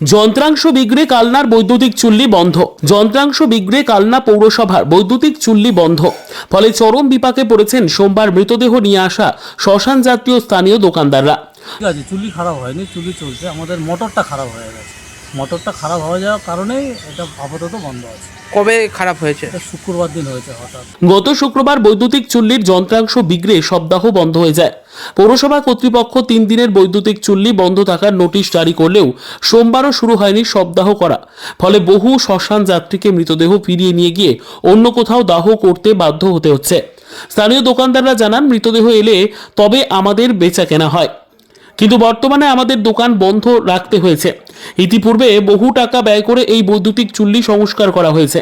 যন্ত্রাংশ বিগড়ে কালনার বৈদ্যুতিক চুল্লি বন্ধ। যন্ত্রাংশ বিগড়ে কালনা পৌরসভার বৈদ্যুতিক চুল্লি বন্ধ। ফলে চরম বিপাকে পড়েছেন সোমবার মৃতদেহ নিয়ে আসা শ্মশান জাতীয় স্থানীয় দোকানদাররা। ঠিক আছে, চুল্লি খারাপ হয়নি, চুল্লি চলছে। আমাদের মোটরটা খারাপ হয়ে গেছে। মোটরটা খারাপ হয়ে যাওয়ার কারণেই এটা আপাতত বন্ধ আছে। কবে খারাপ হয়েছে? এটা শুক্রবার দিন হয়েছে হঠাৎ। গত শুক্রবার বৈদ্যুতিক চুল্লির যন্ত্রাংশ বিগড়ে সপ্তাহ বন্ধ হয়ে যায়। পৌরসভা কর্তৃপক্ষ তিন দিনের বৈদ্যুতিক চুল্লি বন্ধ থাকার নোটিশ জারি করলেও সোমবারও শুরু হয়নি সপ্তাহ করা। ফলে বহু শ্মশান যাত্রীকে মৃতদেহ ফিরিয়ে নিয়ে গিয়ে অন্য কোথাও দাহ করতে বাধ্য হতে হচ্ছে। স্থানীয় দোকানদাররা জানান মৃতদেহ এলে তবে আমাদের বেচা কেনা হয়। কিন্তু বর্তমানে আমাদের দোকান বন্ধ রাখতে হয়েছে। ইতিপূর্বে বহু টাকা ব্যয় করে এই বৈদ্যুতিক চুল্লি সংস্কার করা হয়েছে।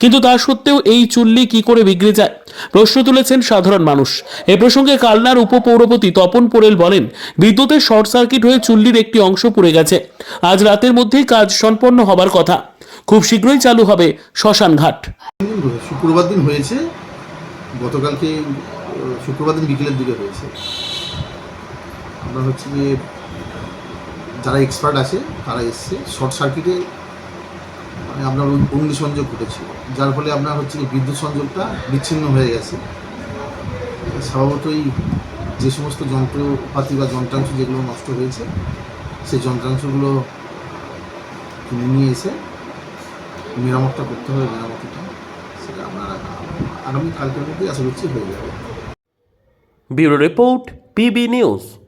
কিন্তু তা সত্ত্বেও এই চুল্লি কি করে বিগড়ে যায়? প্রশ্ন তুলেছেন সাধারণ মানুষ। এ প্রসঙ্গে কালনার উপপৌরপতি তপন পোরেল বলেন, বিদ্যুতের শর্ট সার্কিট হয়ে চুল্লির একটি অংশ পুড়ে গেছে। আজ রাতের মধ্যেই কাজ সম্পন্ন হবার কথা। খুব শীঘ্রই চালু হবে শ্মশান ঘাট। শুক্রবার দিন হয়েছে। গতকালকে, শুক্রবার দিন বিকেলের দিকে হয়েছে। আমরা হচ্ছে যে যারা এক্সপার্ট আছে, তারা এসছে। শর্ট সার্কিটে মানে আপনার অগ্নি- অগ্নিসংযোগ ঘটেছিল। যার ফলে আপনার হচ্ছে বিদ্যুৎ সংযোগটা বিচ্ছিন্ন হয়ে গেছে। স্বভাবতই যে সমস্ত যন্ত্রপাতি বা যন্ত্রাংশ যেগুলো নষ্ট হয়েছে, সেই যন্ত্রাংশগুলো নিয়ে এসে মেরামতটা করতে হবে, মেরামতিটা সেটা আপনারা আগামী কালকের মধ্যে আশা করছি হয়ে যাবে। Bureau report, PB news.